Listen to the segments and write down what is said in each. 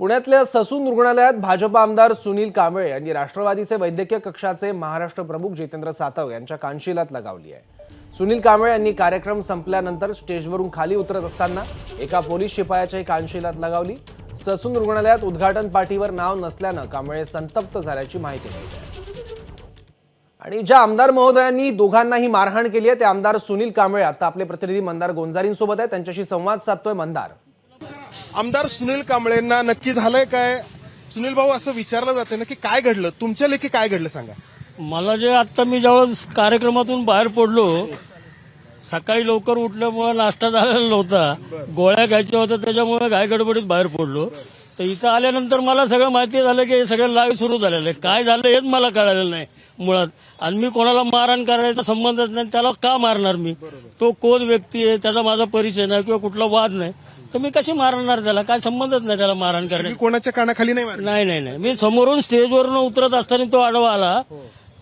पुण्यातल्या ससून रुग्णालयात भाजप आमदार सुनील कांबळे यांनी राष्ट्रवादीचे वैद्यकीय कक्षाचे महाराष्ट्र प्रमुख जितेंद्र सातव यांच्या कानशिलात लगावली आहे. सुनील कांबळे यांनी कार्यक्रम संपल्यानंतर स्टेजवरून खाली उतरत असताना एका पोलीस शिपायाच्याही कानशिलात लगावली. ससून रुग्णालयात उद्घाटन पाठीवर नाव नसल्यानं कांबळे संतप्त झाल्याची माहिती मिळते. आहे. आणि ज्या आमदार महोदयांनी दोघांनाही मारहाण केली आहे ते आमदार सुनील कांबळे. आता आपले प्रतिनिधी मंदार गोंजारींसोबत आहे त्यांच्याशी संवाद साधतोय मंदार. आमदार सुनील कांबळेंना नक्की झालंय काय? सुनील भाऊ असं विचारलं जाते ना की काय घडलं? तुमच्या लेखी काय घडलं सांगा. मला जे आत्ता मी ज्यावेळेस कार्यक्रमातून बाहेर पडलो सकाळी लवकर उठल्यामुळे नाश्ता झालेला नव्हता. गोळ्या घ्यायच्या होत्या त्याच्यामुळे घायगडबडीत बाहेर पडलो. तर इथं आल्यानंतर मला सगळं माहिती झालं की हे सगळं लाईव्ह सुरू झालेलं आहे काय झालं हेच मला कळालेलं नाही मुळात. आणि मी कोणाला मारहाण करायचा संबंधच नाही त्याला का मारणार मी? तो कोण व्यक्ती आहे त्याचा माझा परिचय नाही किंवा कुठला वाद नाही. तर मी कशी मारणार त्याला? काय संबंधच नाही त्याला मारहाण करण्याचा मी कोणाच्या कानाखाली नाही मारलं नाही नाही नाही. मी समोरून स्टेजवरून उतरत असताना तो आडवा आला.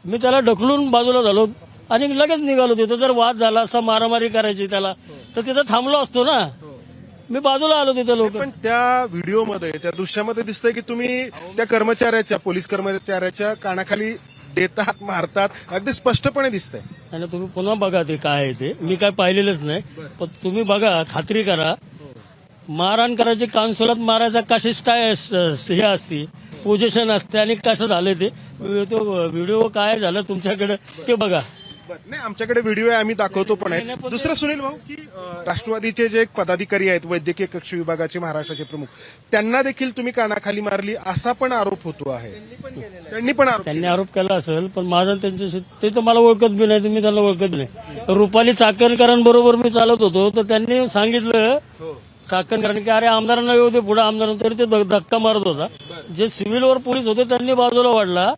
मी त्याला ढकलून बाजूला झालो आणि लगेच निघालो तिथं. जर वाद झाला असता मारामारी करायची त्याला तर तिथं थांबलो असतो ना. मी बाजूला आलो तिथं लोक. पण त्या व्हिडिओमध्ये त्या दृश्यामध्ये दिसतंय की तुम्ही त्या कर्मचाऱ्याच्या पोलीस कर्मचाऱ्याच्या कानाखाली देतात मारतात. अगदी स्पष्टपणे दिसतंय. आणि तुम्ही पुन्हा बघा ते काय आहे ते. मी काय पाहिलेलंच नाही. पण तुम्ही बघा खात्री करा. मारहाण करायची काउन्सिलात मारायचा कशी स्टाय हे असती पोझिशन असते आणि कसं झालं ते. तो व्हिडिओ काय झालं तुमच्याकडे ते बघा. नाही आमच्याकडे व्हिडिओ आहे आम्ही दाखवतो पण आहे. दुसरं सुनील भाऊ की राष्ट्रवादीचे जे एक पदाधिकारी आहेत वैद्यकीय कक्ष विभागाचे महाराष्ट्राचे प्रमुख त्यांना देखील तुम्ही कानाखाली मारली असा पण आरोप होतो आहे. त्यांनी पण आरोप त्यांनी आरोप केला असेल पण माझा त्यांच्याशी ते तर मला ओळखत बी नाही मी त्यांना ओळखत नाही. रुपाली चाकणकरांबरोबर मी चालत होतो तर त्यांनी सांगितलं चाकणकरांनी की अरे आमदारांना येऊ दे पुढे आमदारांना तरी ते धक्का मारत होता. जे सिव्हिलवर पोलीस होते त्यांनी बाजूला वाढला.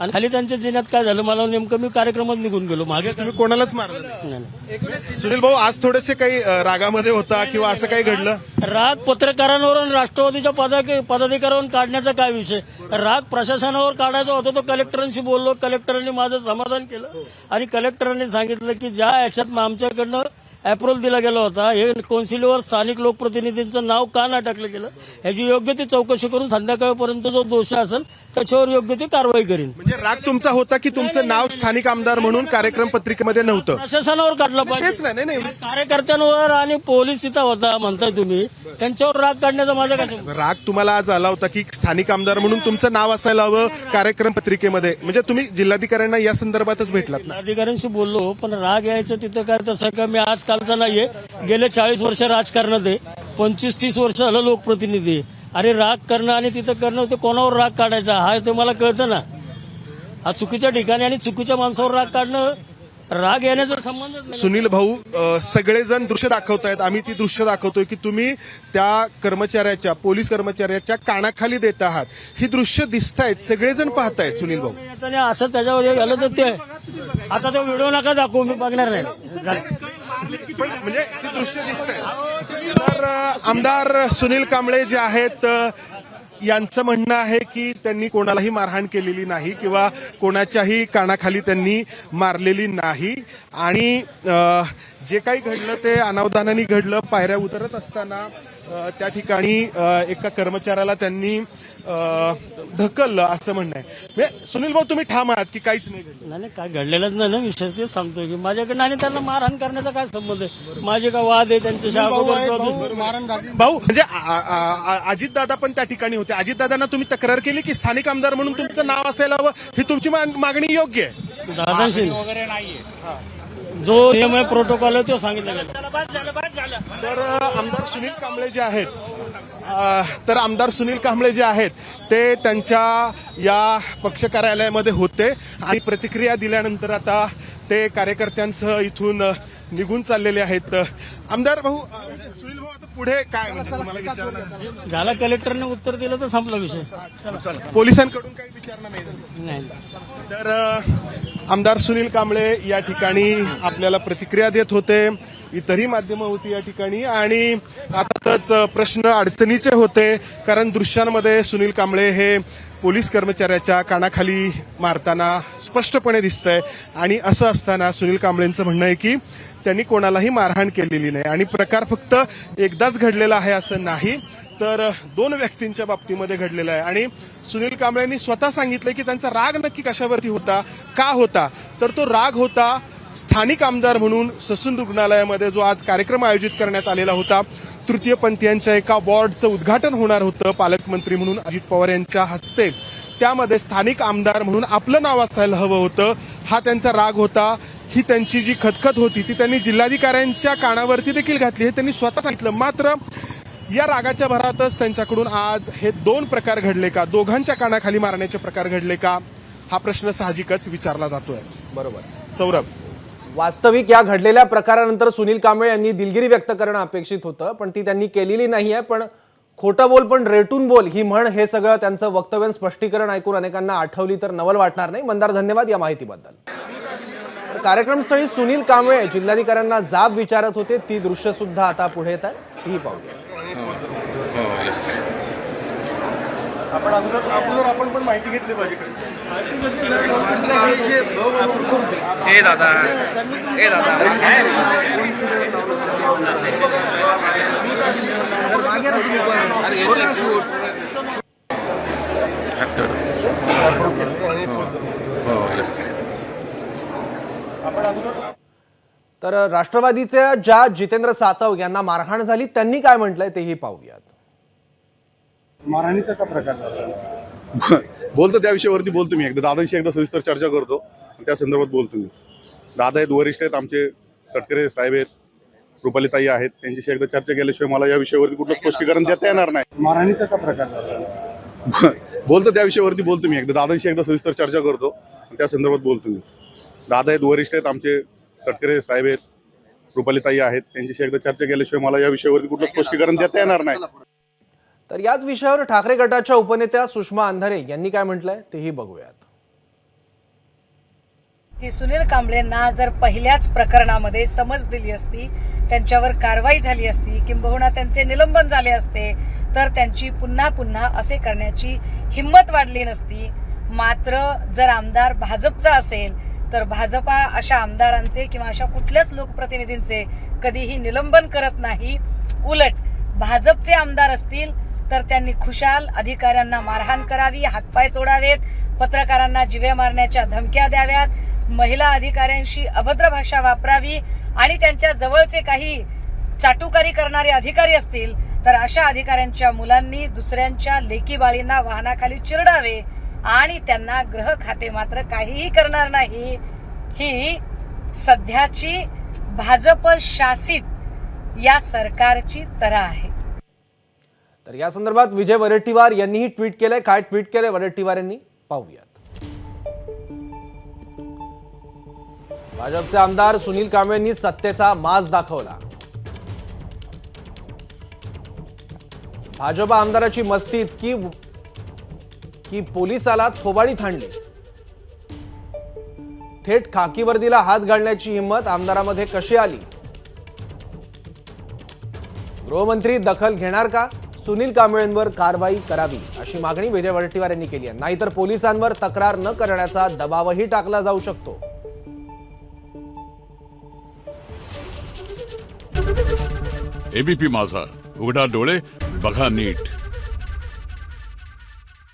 आणि खाली त्यांच्या जिन्यात काय झालं मला नेमकं मी कार्यक्रमात निघून गेलो. मागे तुम्ही कोणालाच मारलं नाही. नाही, नाही. सुनील भाऊ आज थोडेसे काही अं, रागामध्ये होता किंवा असं काही घडलं? राग पत्रकारांवर आणि राष्ट्रवादीच्या पदाक- पदाधिकाऱ्यांवर काढण्याचा काय विषय? राग प्रशासनावर काढायचा होता तो कलेक्टरांशी बोललो. कलेक्टरांनी माझं समाधान केलं. आणि कलेक्टरांनी सांगितलं की ज्या याच्यात आमच्याकडनं अप्रुव्हल दिला गेला होता. हे कौन्सिलवर स्थानिक लोकप्रतिनिधींचं नाव का नाही टाकलं गेलं? ह्याची योग्य ती चौकशी करून संध्याकाळपर्यंत जो दोष असेल त्याच्यावर योग्य ती कारवाई करीन. म्हणजे राग तुमचा होता की तुमचं नाव स्थानिक आमदार म्हणून कार्यक्रम पत्रिकेमध्ये नव्हतं? प्रशासनावर काढलं पाहिजे नाही नाही, नाही कार्यकर्त्यांवर आणि पोलीस तिथं होता म्हणताय तुम्ही. त्यांच्यावर राग काढण्याचा माझा कसं राग तुम्हाला आज आला होता की स्थानिक आमदार म्हणून तुमचं नाव असायला हवं कार्यक्रम पत्रिकेमध्ये? म्हणजे तुम्ही जिल्हाधिकाऱ्यांना या संदर्भातच भेटलात ना? अधिकाऱ्यांशी बोललो पण राग यायचं तिथं काय तसं का? मी आजकालचा नाहीये. गेले चाळीस वर्ष राजकारणात आहे पंचवीस तीस वर्ष झालं लोकप्रतिनिधी. अरे राग करणं आणि तिथं करणं ते कोणावर राग काढायचा? हा ते मला कळतं ना. हा चुकीच्या ठिकाणी आणि चुकीच्या माणसावर राग काढणं राग येण्याचा संबंध सुनील भाऊ सगळेजण दृश्य दाखवतायत. आम्ही ती दृश्य दाखवतोय की तुम्ही त्या कर्मचाऱ्याच्या पोलीस कर्मचाऱ्याच्या कानाखाली देत आहात. ही दृश्य दिसतायत सगळेजण पाहतायत सुनील भाऊ. असं त्याच्यावर हे झालं तर ते आता तो व्हिडिओ नका दाखवू मी बघणार नाही. म्हणजे ते दृश्य दिसत तर आमदार सुनील कांबळे जे आहेत यांचं म्हणणं आहे की त्यांनी कोणालाही मारहाण केलेली नाही किंवा कोणाच्याही कानाखाली त्यांनी मारलेली नाही. आणि जे काही घडलं ते अनावधानाने घडलं. पायऱ्या उतरत असताना त्या ठिकाणी एका कर्मचाऱ्याला त्यांनी ढकललं असं म्हणणं आहे. म्हणजे सुनील भाऊ तुम्ही ठाम आहात की काहीच नाही घडलं? नाही काय घडलेलंच नाही ना विषय तेच सांगतोय की माझ्याकडनं आणि त्यांना मारहाण करण्याचा काय संबंध आहे? माझे का वाद आहे त्यांच्याशी? अगोदर भाऊ म्हणजे अजित दादा पण त्या ठिकाणी होते. अजित दादांना तुम्ही तक्रार केली की स्थानिक आमदार म्हणून तुमचं नाव असायला हवं? ही तुमची मा- मागणी योग्य आहे? दादाशी. जो नियम आहे प्रोटोकॉल आहे तो सांगितलं गेलं. तर अ, आमदार सुनील कांबळे जे आहेत तर आमदार सुनील कांबळे जे आहेत ते त्यांच्या या पक्ष कार्यालयामध्ये होते आणि प्रतिक्रिया दिल्यानंतर आता ते कार्यकर्त्यांसह इथून निघून चाललेले आहेत. आमदार भाऊ सुनील भाऊ आता पुढे काय म्हणजे झाला कलेक्टरने उत्तर दिलं तर संपला विषय. पोलिसांकडून काही विचारणं नाही तर आमदार सुनील कांबळे या ठिकाणी आपल्याला प्रतिक्रिया देत होते. इतरही माध्यमं होती या ठिकाणी. आणि आताच प्रश्न अडचणीचे होते कारण दृश्यांमध्ये सुनील कांबळे हे पोलीस कर्मचाऱ्याच्या कानाखाली मारताना स्पष्टपणे दिसतंय. आणि असं असताना सुनील कांबळेंचं म्हणणं आहे की त्यांनी कोणालाही मारहाण केलेली नाही. आणि प्रकार फक्त एकदाच घडलेला आहे असं नाही तर दोन व्यक्तींच्या बाबतीमध्ये घडलेलं आहे. आणि सुनील कांबळेंनी स्वतः सांगितलं की त्यांचा राग नक्की कशावरती होता का होता? तर तो राग होता स्थानिक आमदार म्हणून ससून रुग्णालयामध्ये जो आज कार्यक्रम आयोजित करण्यात आलेला होता तृतीयपंथीयांच्या एका वॉर्डचं उद्घाटन होणार होतं पालकमंत्री म्हणून अजित पवार यांच्या हस्ते. त्यामध्ये स्थानिक आमदार म्हणून आपलं नाव असायला हवं होतं. हा त्यांचा राग होता. ही त्यांची जी खतखत होती ती त्यांनी जिल्हाधिकाऱ्यांच्या कानावरती देखील घातली. हे त्यांनी स्वतः सांगितलं. मात्र या रागाच्या भरातच त्यांच्याकडून आज हे दोन प्रकार घडले का? दोघांच्या कानाखाली मारण्याचे प्रकार घडले का? हा प्रश्न साहजिकच विचारला जातोय. बरोबर. सौरभ. वास्तविक या घडलेल्या प्रकारानंतर सुनील कांबळे यांनी दिलगिरी व्यक्त करणं अपेक्षित होतं पण ती त्यांनी केलेली नाही आहे पण खोटं बोल पण रेटून बोल ही म्हण हे सगळं त्यांचं वक्तव्य स्पष्टीकरण ऐकून अनेकांना आठवली तर नवल वाटणार नाही. मंदार धन्यवाद या माहितीबद्दल. कार्यक्रमस्थळी सुनील कांबळे जिल्हाधिकाऱ्यांना जाब विचारत होते. ती दृश्य सुद्धा आता पुढे येत आहे तीही पाहूया. हो, हो, आपण अगोदर अगोदर आपण पण माहिती घेतली पाहिजे. ए दादा. ए दादा. आपण अगोदर तर राष्ट्रवादीच्या ज्या जितेंद्र सातव यांना मारहाण झाली त्यांनी काय म्हटलंय तेही पाहूयात. मारहाणीचा का प्रकार झाला? बोलतो त्या विषयावरती बोलतो मी. एकदा दादांशी एकदा सविस्तर चर्चा करतो. त्या संदर्भात बोलतो मी. दादा आहेत वरिष्ठ आहेत आमचे तटकरे साहेब आहेत रुपालीताई आहेत. त्यांच्याशी एकदा चर्चा केल्याशिवाय मला या विषयावरती कुठलं स्पष्टीकरण देता येणार नाही. मारहाणीचा का प्रकार झाला? बोलतो त्या विषयावरती बोलतो मी. एकदा दादांशी एकदा सविस्तर चर्चा करतो. त्या संदर्भात बोलतो मी. दादा आहेत वरिष्ठ आहेत आमचे तटकरे साहेब आहेत रुपालीताई आहेत. त्यांच्याशी एकदा चर्चा केल्याशिवाय मला या विषयावरती कुठलं स्पष्टीकरण देता येणार नाही. तर याच विषयावर ठाकरे गटाच्या उपनेत्या सुषमा अंधारे यांनी काय म्हटलंय तेही बघूयात. की सुनील कांबळेंना जर पहिल्याच प्रकरणामध्ये समज दिली असती त्यांच्यावर कारवाई झाली असती किंबहुना त्यांचे निलंबन झाले असते तर त्यांची पुन्हा पुन्हा असे करण्याची हिंमत वाढली नसती. मात्र जर आमदार भाजपचा असेल तर भाजपा अशा आमदारांचे किंवा अशा कुठल्याच लोकप्रतिनिधींचे कधीही निलंबन करत नाही. उलट भाजपचे आमदार असतील तर त्यांनी खुशाल अधिकाऱ्यांना मारहाण करावी हातपाय तोडावेत पत्रकारांना जिवे मारण्याच्या धमक्या द्याव्यात महिला अधिकाऱ्यांशी अभद्र भाषा वापरावी आणि त्यांच्या जवळचे काही चाटुकारी करणारे अधिकारी असतील तर अशा अधिकाऱ्यांच्या मुलांनी दुसऱ्यांच्या लेकी बाळींना वाहनाखाली चिरडावे आणि त्यांना ग्रह खाते मात्र काहीही करणार नाही. ही सध्याची भाजप शासित या सरकारची तरा आहे. तर या संदर्भात विजय वडेट्टीवार यांनीही ट्विट केलंय. काय ट्विट केलंय वडेट्टीवार यांनी? पाहूयात. भाजपचे आमदार सुनील कांबळेंनी सत्तेचा माज दाखवला. भाजप आमदाराची मस्ती इतकी की पोलिसाला थोबाडी थांडली. थेट खाकी वर्दीला हात घालण्याची हिंमत आमदारामध्ये कशी आली? गृहमंत्री दखल घेणार का? सुनील कांबळेंवर कारवाई करावी अशी मागणी विजय वडेट्टीवार यांनी केली आहे. नाहीतर पोलिसांवर तक्रार न करण्याचा दबावही टाकला जाऊ शकतो. एबीपी माझा. उघडा डोळे बघा नीट.